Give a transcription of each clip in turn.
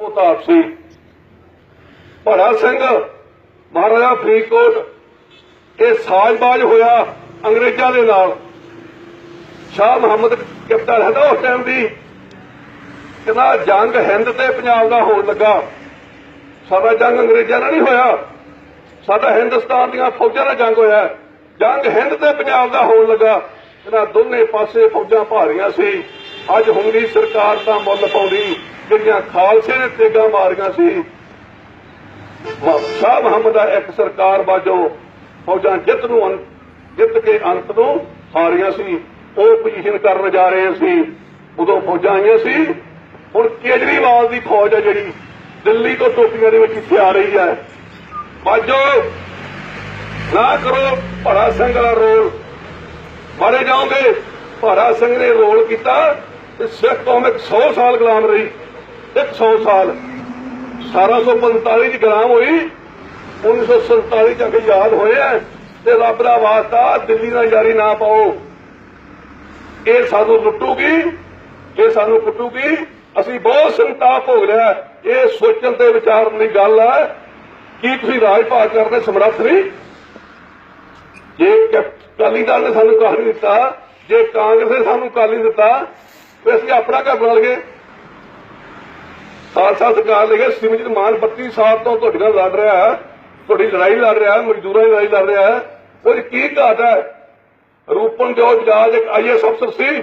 ਉਹ ਤਾਂ ਸੀ। ਭੜਾ ਸਿੰਘ, ਮਹਾਰਾਜਾ ਫਰੀਦਕੋਟ, ਇਹ ਸਾਜ਼ਬਾਜ਼ ਹੋਇਆ ਅੰਗਰੇਜ਼ਾਂ ਦੇ ਨਾਲ। ਸ਼ਾਹ ਮੁਹੰਮਦ ਕੈਪਟਨ ਹੈ ਉਸ ਟਾਈਮ ਦੀ। ਕਹਿੰਦਾ, ਜੰਗ ਹਿੰਦ ਤੇ ਪੰਜਾਬ ਦਾ ਹੋਣ ਲੱਗਾ। ਸਾਡਾ ਜੰਗ ਅੰਗਰੇਜ਼ਾਂ ਨਾਲ ਨਹੀਂ ਹੋਇਆ। ਸਾਡਾ ਹਿੰਦੁਸਤਾਨ ਦੀਆਂ ਫੌਜਾਂ ਨਾਲ ਜੰਗ ਹੋਇਆ। ਜੰਗ ਹਿੰਦ ਤੇ ਪੰਜਾਬ ਦਾ ਹੋਣ ਲੱਗਾ। ਇਹਨਾਂ ਦੋਨੇ ਪਾਸੇ ਫੌਜਾਂ ਭਾਰੀਆਂ ਸੀ। ਅੱਜ ਹੁੰਦੀ ਸਰਕਾਰ ਤਾਂ ਮੁੱਲ ਪਾਉਂਦੀ, ਜਿਹੜੀਆਂ ਖਾਲਸੇ ਨੇ ਤੇਗਾ ਮਾਰੀਆਂ ਸੀ। ਸ਼ਾਹ ਮੁਹੰਮਦ ਦਾ ਇੱਕ ਸਰਕਾਰ ਬਾਜੋ, ਫੌਜਾਂ ਜਿੱਤ ਨੂੰ ਜਿੱਤ ਕੇ ਅੰਤ ਨੂੰ ਹਾਰੀਆਂ ਸੀ। ਉਹ ਪੋਜੀਸ਼ਨ ਕਰਨ ਜਾ ਰਹੇ ਸੀ। ਉਦੋਂ ਫੌਜਾਂ ਆਈਆਂ ਸੀ। ਹੁਣ ਕੇਜਰੀਵਾਲ ਦੀ ਫੌਜ ਹੈ ਜਿਹੜੀ, ਦਿੱਲੀ ਤੋਂ ਟੋਪੀਆਂ ਦੇ ਵਿੱਚ ਇੱਥੇ ਆ ਰਹੀ ਹੈ। ਬਾਜੋ, ਨਾ ਕਰੋ ਭੜਾ ਸਿੰਘ ਦਾ ਰੋਲ। ਮਾਰੇ ਜਾਓਗੇ, ਭੜਾ ਸਿੰਘ ਨੇ ਰੋਲ ਕੀਤਾ। ਤੇ ਸਿੱਖ ਕੌਮ ਇੱਕ 100 ਸਾਲ ਗੁਲਾਮ ਰਹੀ 100 ਸਾਲ। 1845 ਚ ਗੁਲਾਮ ਹੋਈ 1947 ਚ ਅਗੇ ਯਾਦ ਹੋਏ ਆ, ਤੇ ਰੱਬ ਦਾ ਵਾਸਤਾ ਦਿੱਲੀ ਨਾਲ ਯਾਰੀ ਨਾ ਪਾਓ। ਇਹ ਸਾਨੂੰ ਲੁੱਟੂਗੀ, ਇਹ ਸਾਨੂੰ ਕੁੱਟੂਗੀ, ਅਸੀਂ ਬਹੁਤ ਸੰਤਾਪ ਭੋਗ ਲਿਆ ਇਹ ਸੋਚਣ ਤੇ ਵਿਚਾਰਨ ਦੀ ਗੱਲ ਹੈ, ਕੀ ਤੁਸੀਂ ਰਾਜ ਭਾਗ ਕਰਨ ਸਮਰੱਥ ਨਹੀਂ? ਜੇ ਕ- ਅਕਾਲੀ ਦਲ ਨੇ ਸਾਨੂੰ ਕਾਹ ਨਹੀਂ ਦਿੱਤਾ, ਜੇ ਕਾਂਗਰਸ ਨੇ ਸਾਨੂੰ ਕਾਲੀ ਦਿੱਤਾ ਫਿਰ ਅਸੀਂ ਆਪਣਾ ਘਰ ਬਣਾ ਲਈਏ। ਖਾਲਸਾ ਸਰਕਾਰ ਲੈ ਕੇ ਸਿਮਰਜੀਤ ਮਾਨ 32 ਸਾਲ ਤੋਂ ਤੁਹਾਡੇ ਨਾਲ ਲੜ ਰਿਹਾ ਹੈ, ਤੁਹਾਡੀ ਲੜਾਈ ਲੜ ਰਿਹਾ ਹੈ, ਮਜ਼ਦੂਰਾਂ ਦੀ ਲੜਾਈ ਲੜ ਰਿਹਾ ਹੈ। ਉਹਦੀ ਕੀ ਘਾਟ ਹੈ? ਰੂਪਨ ਜੋ ਜਹਾਜ਼ ਇੱਕ ਆਈਐਸ ਅਫਸਰ ਸੀ,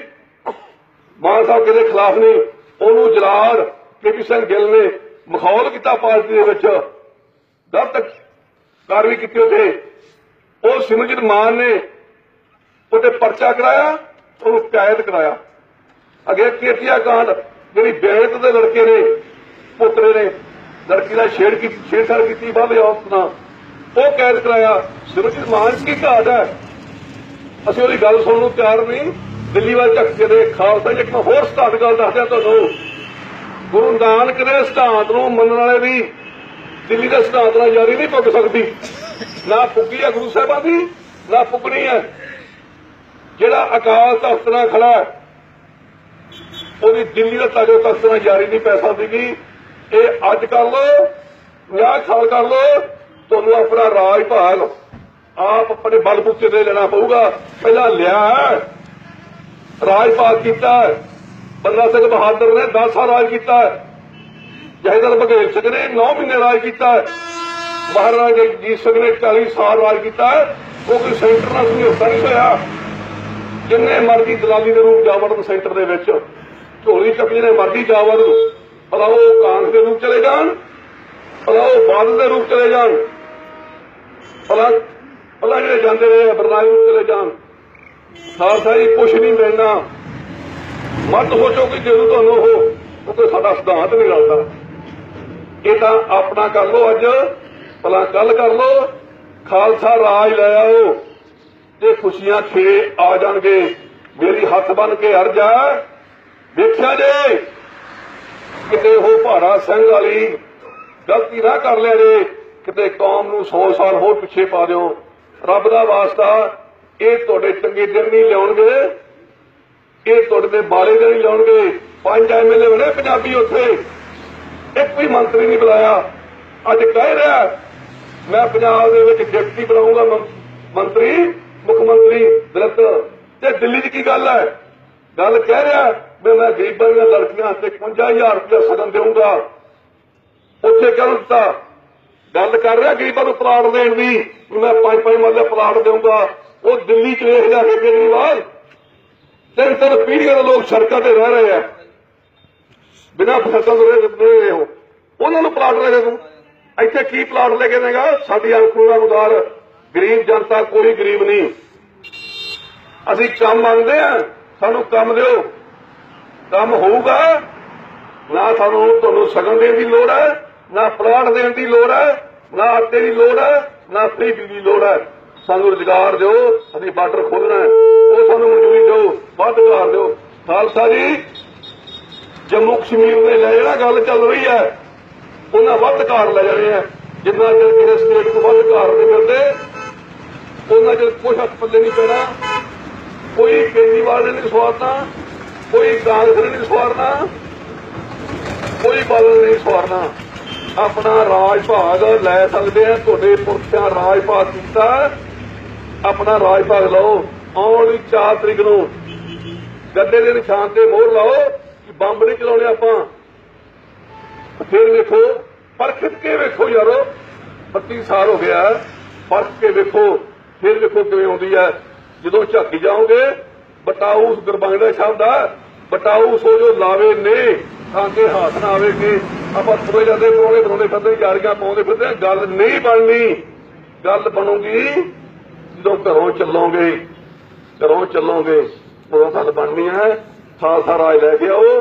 ਮਾਨ ਸਾਹਿਬ ਕਿਹਦੇ ਖਿਲਾਫ ਨਹੀਂ। ਉਹਨੂੰ ਜਲਾਲ, ਕੇਪੀ ਸਿੰਘ ਗਿੱਲ ਨੇ ਮਖੌਲ ਕੀਤਾ ਪਾਰਟੀ ਦੇ ਵਿੱਚ। ਗਲਤ ਕਾਰਵਾਈ ਕੀਤੀ ਉੱਥੇ। ਉਹ ਸਿਮਰਜੀਤ ਮਾਨ ਨੇ ਉਹਤੇ ਪਰਚਾ ਕਰਾਇਆ, ਉਹਨੂੰ ਕੈਦ ਕਰਾਇਆ। ਅਗੇ ਕੇਤੀਆ ਕਾਂਡ ਜਿਹੜੀ ਬੇਹਤ ਦੇ ਲੜਕੇ ਨੇ, ਪੁੱਤਰੇ ਨੇ, ਲੜਕੀ ਦਾ ਛੇੜ ਕੀ, ਛੇੜਛਾੜ ਕੀਤੀ ਬਾਬੇ ਔਰਤ ਨਾਲ। ਉਹ ਕੈਦ ਕਰਾਇਆ। ਸਿਮਰਜੀਤ ਮਾਨ ਕੀ ਘਾਟ ਹੈ? ਅਸੀਂ ਉਹਦੀ ਗੱਲ ਸੁਣਨ ਨੂੰ ਤਿਆਰ ਨਹੀਂ। ਦਿੱਲੀ ਵੱਲ ਝੱਕ ਕੇ ਦੇ ਖਾਲਸਾ ਜੀ, ਇੱਕ ਹੋਰ ਸਿਧਾਂਤ ਗੱਲ ਦੱਸਦਿਆਂ ਤੁਹਾਨੂੰ। ਗੁਰੂ ਨਾਨਕ ਦੇ ਸਿਧਾਂਤ ਨੂੰ ਮੰਨਣ ਵਾਲੇ ਵੀ ਦਿੱਲੀ ਦੇ ਸਿਧਾਂਤ ਨਾਲ ਜਾਰੀ ਨਹੀਂ ਪੁੱਗ ਸਕਦੀ। ਨਾ ਪੁੱਗੀ ਹੈ ਗੁਰੂ ਸਾਹਿਬਾਂ ਦੀ, ਨਾ ਪੁੱਗਣੀ ਹੈ। ਜਿਹੜਾ ਅਕਾਲ ਤਖਤ ਨਾਲ ਖੜਾ ਹੈ ਉਹਦੀ ਦਿੱਲੀ ਦਾ ਤਾਜੋ ਤਖਤ ਨਾਲ ਨਹੀਂ ਪੈ ਸਕਦੀਗੀ ਇਹ ਅੱਜ ਕਰ ਲੋ 50 ਸਾਲ ਕਰ ਲੋ ਤੁਹਾਨੂੰ ਆਪਣਾ ਰਾਜ ਭਾਗ ਆਪ ਆਪਣੇ ਬਲਬੂਤੇ ਤੇ ਲੈਣਾ ਪਊਗਾ। ਪਹਿਲਾਂ ਲਿਆ ਰਾਜ ਭਾਗ ਕੀਤਾ ਬੰਦਾ ਸਿੰਘ ਬਹਾਦਰ ਨੇ 10 ਸਾਲ ਰਾਜ ਕੀਤਾ ਹੈ। ਬਘੇਲ ਸਿੰਘ ਨੇ 9 ਮਹੀਨੇ ਰਾਜ ਕੀਤਾ ਮਹਾਰਾਜਾ ਜੀਤ ਸਿੰਘ ਨੇ 40 ਸਾਲ ਰਾਜ ਕੀਤਾ ਉਹ ਕੋਈ ਸੈਂਟਰ ਨਾਲ ਸਮਝੌਤਾ ਨਹੀਂ ਹੋਇਆ। ਜਿੰਨੇ ਮਰਜ਼ੀ ਦਲਾਲੀ ਦੇ ਰੂਪ ਜਾ ਜਾਵੜਨ ਸੈਂਟਰ ਦੇ ਵਿੱਚ। ਝੋਲੀ ਚੱਕੀ ਨੇ ਮਰਜ਼ੀ ਜਾਵੜਨ ਭਲਾ ਉਹ ਕਾਂਗਰਸ ਦੇ ਰੂਪ ਚਲੇ ਜਾਣ ਭਲਾ ਉਹ ਬਾਦਲ ਦੇ ਰੂਪ ਚਲੇ ਜਾਣ। ਭਲਾ ਭਲਾ ਜਿਹੜੇ ਜਾਂਦੇ ਰਹੇ ਬਰਨਾਈ ਰੂਪ ਚਲੇ ਜਾਣ। ਖਾਲਸਾ ਜੀ ਕੁਛ ਨਹੀਂ ਮਿਲਣਾ। ਮਤ ਸੋਚੋ ਕਿ ਜਦੋਂ ਤੁਹਾਨੂੰ ਉਹ ਕੋਈ ਸਾਡਾ ਸਿਧਾਂਤ ਨਹੀਂ ਲੱਗਦਾ ਇਹ ਤਾਂ ਆਪਣਾ ਕਰ ਲੋ ਅੱਜ, ਭਲਾ ਕੱਲ ਕਰ ਲਓ। ਖਾਲਸਾ ਰਾਜ ਲੈ ਆਓ, ਤੇ ਖੁਸ਼ੀਆਂ ਛੇ ਆ ਜਾਣਗੇ। ਮੇਰੀ ਹੱਥ ਬਨ ਕੇ ਅਰਜ ਹੈ ਦੇਖਿਆ ਜੇ। ਕਿਤੇ ਉਹ ਭਾਰਾ ਸਿੰਘ ਵਾਲੀ ਗਲਤੀ ਨਾ ਕਰ ਲਿਆ ਜੇ। ਕਿਤੇ ਕੌਮ ਨੂੰ 100 ਸਾਲ ਹੋਰ ਪਿੱਛੇ ਪਾ ਦਿਓ। ਰੱਬ ਦਾ ਵਾਸਤਾ ਇਹ ਤੁਹਾਡੇ ਚੰਗੇ ਦਿਨ ਨਹੀਂ ਲਿਆਉਣਗੇ। ਇਹ ਤੁਹਾਡੇ ਦੇ ਬਾਰੇ ਦੇ ਨਹੀਂ ਲਿਆਉਣਗੇ। ਪੰਜ ਐਮਐਲਏ ਬਣੇ ਪੰਜਾਬੀ ਉੱਥੇ। ਇੱਕ ਵੀ ਮੰਤਰੀ ਨਹੀਂ ਬੁਲਾਇਆ। ਅੱਜ ਕਹਿ ਰਿਹਾ, ਮੈਂ ਪੰਜਾਬ ਦੇ ਵਿੱਚ ਡਿਪਟੀ ਬਣਾਉਂਗਾ ਮੰਤਰੀ, ਮੁੱਖ ਮੰਤਰੀ ਦਰਤ ਤੇ ਦਿੱਲੀ 'ਚ ਕੀ ਗੱਲ ਹੈ? ਗੱਲ ਕਹਿ ਰਿਹਾ ਵੀ ਮੈਂ ਗਰੀਬਾਂ ਦੀਆਂ ਲੜਕੀਆਂ ਤੇ 51000 ਰੁਪਏ ਸਗਨ ਦੇਊਂਗਾ। ਉੱਥੇ ਕਿਉਂ ਦਿੱਤਾ, ਗੱਲ ਕਰ ਰਿਹਾ ਗਰੀਬਾਂ ਨੂੰ ਪਲਾਟ ਦੇਣ ਦੀ ਮੈਂ ਪੰਜ ਪੰਜ ਮਰਲੇ ਪਲਾਟ ਦੇਊਂਗਾ। ਉਹ ਦਿੱਲੀ 'ਚ ਵੇਖ ਜਾ ਕੇ ਕੇਜਰੀਵਾਲ ਤਿੰਨ ਤਿੰਨ ਪੀੜ੍ਹੀਆਂ ਦੇ ਲੋਕ ਸੜਕਾਂ ਤੇ ਰਹਿ ਰਹੇ ਆ। ਬਿਨਾਂ ਫਸਲ ਦੇ ਰਹੇ ਹੋ। ਉਹਨਾਂ ਨੂੰ ਪਲਾਟ ਲੈ ਦੇ ਤੂੰ। ਇੱਥੇ ਕੀ ਪਲਾਟ ਲੈ ਕੇ ਦੇਗਾ ਸਾਡੀ ਅਨਕੂਲ ਉਦਾਰ ਗਰੀਬ ਜਨਤਾ, ਕੋਈ ਗਰੀਬ ਨਹੀਂ। ਅਸੀਂ ਕੰਮ ਮੰਗਦੇ ਆ, ਸਾਨੂੰ ਕੰਮ ਦਿਓ। ਕੰਮ ਹੋਊਗਾ, ਨਾ ਸਾਨੂੰ ਤੁਹਾਨੂੰ ਸਗਨ ਦੇਣ ਦੀ ਲੋੜ ਹੈ, ਨਾ ਪਲਾਟ ਦੇਣ ਦੀ ਲੋੜ ਹੈ, ਨਾ ਆਟੇ ਦੀ ਲੋੜ ਹੈ, ਨਾ ਫਰੀ ਦੀ ਲੋੜ ਹੈ। ਸਾਨੂੰ ਰੁਜ਼ਗਾਰ ਦਿਓ ਅਸੀਂ ਬਾਰਡਰ ਖੋਲਣਾ ਹੈ। ਉਹ ਸਾਨੂੰ ਮਨਜ਼ੂਰੀ ਦਿਓ, ਵੱਧ ਕਰ ਦਿਓ। ਖਾਲਸਾ ਜੀ, ਜੰਮੂ ਕਸ਼ਮੀਰ ਦੇ ਲੈ ਜਿਹੜਾ ਗੱਲ ਚੱਲ ਰਹੀ ਹੈ, ਉਹਨਾਂ ਵੱਧ ਕਾਰ ਲੈ ਜਾਣੇ ਆ ਜਿੰਨਾ ਚਿਰ ਕਿਸੇ ਸਟੇਟ ਤੋਂ ਵੱਧ ਕਾਰ ਨਹੀਂ ਮਿਲਦੇ, ਉਹਨਾਂ ਚਿਰ ਕੁਛ ਹੱਥ ਪੱਲੇ ਨਹੀਂ ਪੈਣਾ। ਕੋਈ ਕੇਜਰੀਵਾਲ ਨੇ ਨਹੀਂ ਸਵਾਰਨਾ। ਕੋਈ ਕਾਂਗਰਸ ਨੇ ਨਹੀਂ ਸਵਾਰਨਾ। ਕੋਈ ਬਲ ਨਹੀਂ ਸਵਾਰਨਾ। ਆਪਣਾ ਰਾਜ ਭਾਗ ਲੈ ਸਕਦੇ ਆ। ਤੁਹਾਡੇ ਪੁਰਖਿਆਂ ਰਾਜ ਭਾਗ ਕੀਤਾ। ਆਪਣਾ ਰਾਜ ਭਾਗ ਲਓ। ਆਉਣ ਵਾਲੀ 4 ਤਰੀਕ ਨੂੰ ਗੱਡੇ ਦੇ ਨਿਸ਼ਾਨ ਤੇ ਮੋਹਰ ਲਾਓ ਕਿ ਬੰਬ ਨਹੀਂ ਚਲਾਉਣੇ ਆਪਾਂ। ਫਿਰ ਵੇਖੋ ਪਰਖ ਕੇ ਵੇਖੋ ਯਾਰੋ। 32 ਸਾਲ ਹੋ ਗਿਆ। ਪਰਖ ਕੇ ਵੇਖੋ। ਫਿਰ ਵੇਖੋ ਕਿਵੇਂ ਆਉਂਦੀ ਹੈ। ਜਦੋਂ ਝਾਕੀ ਜਾਓਗੇ ਬਟਾਊ ਉਸ ਗੁਰਬਾਣੀ ਦਾ ਸ਼ਬਦ ਆ। ਬਟਾਊ ਸੋ ਜੋ ਲਾਵੇ ਨੇ ਤਾਂ ਕਿ ਹੱਥ ਨਾ ਆਵੇ ਕਿ। ਆਪਾਂ ਤੁਰੇ ਜਾਂਦੇ ਪਰੋਣੇ ਬਣਾਉਂਦੇ ਫਿਰਦੇ, ਯਾਰੀਆਂ ਪਾਉਂਦੇ ਫਿਰਦੇ ਗੱਲ ਨਹੀਂ ਬਣਨੀ। ਗੱਲ ਬਣੂਗੀ, ਜਦੋਂ ਘਰੋਂ ਚੱਲੋਗੇ ਘਰੋਂ ਚੱਲੋਗੇ, ਉਦੋਂ ਗੱਲ ਬਣਨੀ ਹੈ ਖਾਲਸਾ ਰਾਜ ਲੈ ਕੇ ਆਓ।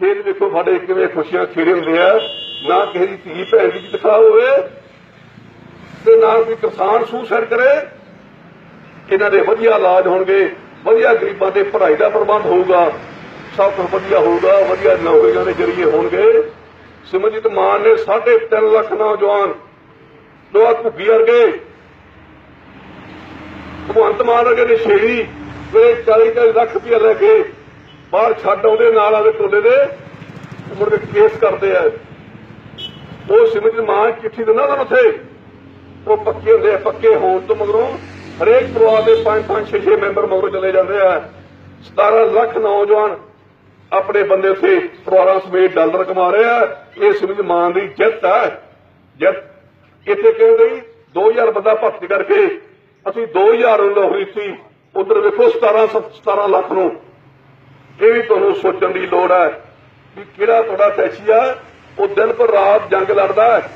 ਫਿਰ ਵੇਖੋ ਸਾਡੇ ਕਿਵੇਂ ਖੁਸ਼ੀਆਂ ਖੇੜੇ ਹੁੰਦੇ ਆ। ਨਾ ਕਿਸੇ ਦੀ ਧੀ ਭੈਣ ਦੀ ਦਿਖਾ ਹੋਵੇ, ਤੇ ਨਾ ਕੋਈ ਕਿਸਾਨ ਸੂਸਾਈਡ ਕਰੇ। ਇਹਨਾਂ ਦੇ ਵਧੀਆ ਇਲਾਜ ਹੋਣਗੇ। ਵਧੀਆ ਗਰੀਬਾਂ ਦੇ ਪੜ੍ਹਾਈ ਦਾ ਪ੍ਰਬੰਧ ਹੋਊਗਾ, ਸਭ ਕੁਝ ਵਧੀਆ ਹੋਊਗਾ, ਵਧੀਆ ਨੌਕਰੀਆਂ ਦੇ ਜਰੀਏ ਹੋਣਗੇ। ਸਿਮਰਜੀਤ ਮਾਨ ਨੇ 3.5 ਲੱਖ ਨੌਜਵਾਨ ਜੋ ਆ ਵਰਗੇ, ਭਗਵੰਤ ਮਾਨ ਵਰਗੇ ਨੇ ਛੇੜੀ ਵੇ 40 40 ਲੱਖ ਰੁਪਇਆ ਲੈ ਕੇ ਬਾਹਰ ਛੱਡ ਆਉਂਦੇ, ਨਾਲ ਆਲੇ ਟੋਲੇ ਦੇ ਮੁੜ ਕੇ ਕੇਸ ਕਰਦੇ ਆ। ਉਹ ਸਿਮਰਜੀਤ ਮਾਨ ਚਿੱਠੀ ਦਿੰਦਾ ਉਹਨਾਂ ਨੂੰ ਉੱਥੇ, ਉਹ ਪੱਕੇ ਹੁੰਦੇ ਪੱਕੇ ਹੋਣ ਤੋਂ ਮਗਰੋਂ ਹਰੇਕ ਪਰਿਵਾਰ ਦੇ 5 5 6 6 ਮੈਂਬਰ ਮਗਰੋਂ ਚਲੇ ਜਾਂਦੇ ਆ। 17 ਲੱਖ ਨੌਜਵਾਨ ਆਪਣੇ ਬੰਦੇ ਉੱਥੇ ਪਰਿਵਾਰਾਂ ਸਮੇਤ ਡਾਲਰ ਕਮਾ ਰਹੇ ਆ। ਇਹ ਸਿਮਰਜੀਤ ਮਾਨ ਦੀ ਜਿੱਤ ਹੈ ਜਿੱਤ ਇੱਥੇ ਕਹਿੰਦੇ 2000 ਬੰਦਾ ਭਰਤੀ ਕਰਕੇ ਅਸੀਂ 2000 ਨੂੰ ਨੌਕਰੀ ਸੀ ਉਧਰ ਵੇਖੋ 17 17 ਲੱਖ ਨੂੰ। ਇਹ ਵੀ ਤੁਹਾਨੂੰ ਸੋਚਣ ਦੀ ਲੋੜ ਹੈ ਵੀ ਕਿਹੜਾ ਤੁਹਾਡਾ ਸੈਸੀ ਆ। ਉਹ ਦਿਨ ਪਰ ਰਾਤ ਜੰਗ ਲੜਦਾ ਹੈ।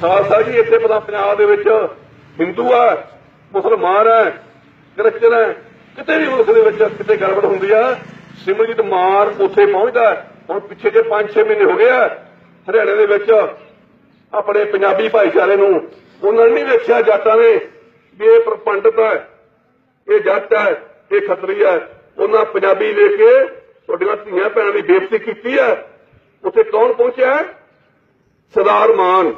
ਖਾਲਸਾ ਜੀ, ਇੱਥੇ ਪਤਾ ਪੰਜਾਬ ਦੇ ਵਿੱਚ ਹਿੰਦੂ ਆ। ਮੁਸਲਮਾਨ ਹੈ ਕ੍ਰਿਸਚਨ ਹੈ, ਕਿਤੇ ਵੀ ਮੁਲਕ ਦੇ ਵਿੱਚ ਕਿਤੇ ਗੜਬੜ ਹੁੰਦੀ ਆ, ਸਿਮਰਜੀਤ ਮਾਨ ਉੱਥੇ ਪਹੁੰਚਦਾ ਹੁਣ ਪਿੱਛੇ ਜੇ 5-6 ਮਹੀਨੇ ਹੋ ਗਏ ਆ, ਹਰਿਆਣੇ ਦੇ ਵਿੱਚ ਆਪਣੇ ਪੰਜਾਬੀ ਭਾਈਚਾਰੇ ਨੂੰ ਉਹਨਾਂ ਨੇ ਨਹੀਂ ਵੇਖਿਆ ਜਾਟਾਂ ਨੇ ਵੀ ਇਹ ਪਰ, ਪੰਡਤ ਹੈ, ਇਹ ਜੱਟ ਹੈ, ਇਹ ਖੱਤਰੀ ਹੈ। ਉਹਨਾਂ ਪੰਜਾਬੀ ਵੇਖ ਕੇ ਤੁਹਾਡੀਆਂ ਧੀਆਂ ਭੈਣਾਂ ਦੀ ਬੇਇੱਜ਼ਤੀ ਕੀਤੀ ਹੈ। ਉੱਥੇ ਕੌਣ ਪਹੁੰਚਿਆ ਸਰਦਾਰ ਮਾਨ।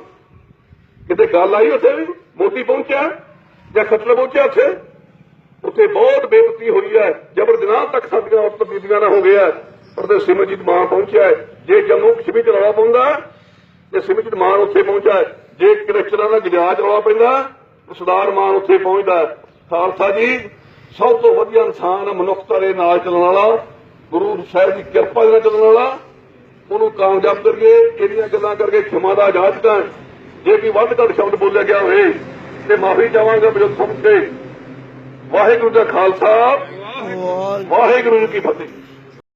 ਕਿਤੇ ਗੱਲ ਆਈ ਉੱਥੇ ਵੀ? ਮੋਦੀ ਪਹੁੰਚਿਆ? ਜਾਂ ਖੱਤਰ ਪਹੁੰਚਿਆ ਉੱਥੇ ਉੱਥੇ ਬਹੁਤ ਬੇਇੱਜ਼ਤੀ ਹੋਈ ਹੈ। ਜਬਰ ਜਨਾਹ ਤੱਕ ਸਾਡੀਆਂ ਔਰਤ ਬੀਬੀਆਂ ਨਾਲ ਹੋ ਗਿਆ ਪਰ ਤੇ ਸਿਮਰਜੀਤ ਮਾਨ ਪਹੁੰਚਿਆ ਜੇ ਜੰਮੂ ਕਸ਼ਮੀਰ ਰੌਲਾ ਪਾਉਂਦਾ ਤੇ ਸਿਮਰਜੀਤ ਮਾਨ ਉੱਥੇ ਪਹੁੰਚਿਆ ਜੇ ਕ੍ਰਿਸਚਨਾਂ ਦਾ ਗਿਜਾਜ ਰੌਲਾ ਪੈਂਦਾ ਸਰਦਾਰ ਮਾਨ ਉੱਥੇ ਪਹੁੰਚਦਾ ਖਾਲਸਾ ਜੀ, ਸਭ ਤੋਂ ਵਧੀਆ ਇਨਸਾਨ ਮਨੁੱਖਤਾ ਦੇ ਨਾਲ ਚੱਲਣ ਵਾਲਾ। ਗੁਰੂ ਸਾਹਿਬ ਦੀ ਕਿਰਪਾ ਦੇ ਨਾਲ ਚੱਲਣ ਵਾਲਾ। ਉਹਨੂੰ ਕਾਮਯਾਬ ਕਰੀਏ, ਇਹਦੀਆਂ ਗੱਲਾਂ ਕਰਕੇ ਖਿਮਾ ਦਾ ਇਜਾਜ਼ਤਾਂ ਜੇ ਕੋਈ ਵੱਧ ਘੱਟ ਸ਼ਬਦ ਬੋਲਿਆ ਗਿਆ ਹੋਵੇ ਤੇ ਮਾਫੀ ਚਾਹਾਂਗਾ ਬਜੁਰਗ ਸਮਝ ਕੇ ਵਾਹਿਗੁਰੂ ਦਾ ਖਾਲਸਾ। ਵਾਹਿਗੁਰੂ ਜੀ ਕੀ ਫਤਿਹ।